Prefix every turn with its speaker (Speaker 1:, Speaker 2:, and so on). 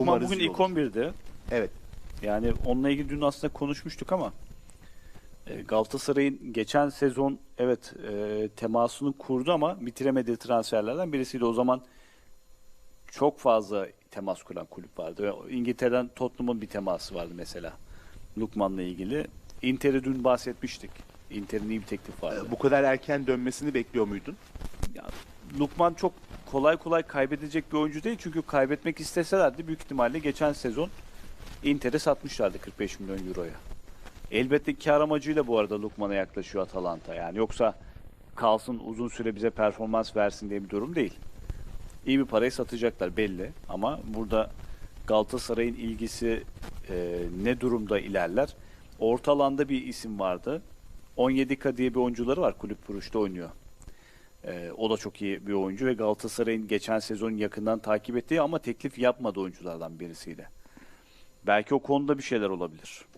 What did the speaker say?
Speaker 1: Ama bugün ilk
Speaker 2: olur.
Speaker 1: 11'de.
Speaker 2: Evet.
Speaker 1: Yani onunla ilgili dün aslında konuşmuştuk ama e, Galatasaray'ın geçen sezon evet e, temasını kurdu ama bitiremediği transferlerden birisiydi. O zaman çok fazla temas kuran kulüp vardı. İngiltere'den Tottenham'ın bir teması vardı mesela. Lukman'la ilgili. Inter'i dün bahsetmiştik. Inter'in iyi bir teklif vardı.
Speaker 2: Ee, Bu kadar erken dönmesini bekliyor muydun?
Speaker 1: Ya, Lukman çok kolay kolay kaybedecek bir oyuncu değil. Çünkü kaybetmek isteselerdi büyük ihtimalle geçen sezon Inter'e satmışlardı 45 milyon euroya. Elbette kar amacıyla bu arada Lukman'a yaklaşıyor Atalanta. Yani yoksa kalsın uzun süre bize performans versin diye bir durum değil. İyi bir parayı satacaklar belli ama burada Galatasaray'ın ilgisi e, ne durumda ilerler? Orta alanda bir isim vardı. 17K diye bir oyuncuları var kulüp Brugge'da oynuyor. Ee, o da çok iyi bir oyuncu ve Galatasaray'ın geçen sezon yakından takip ettiği ama teklif yapmadığı oyunculardan birisiydi. Belki o konuda bir şeyler olabilir.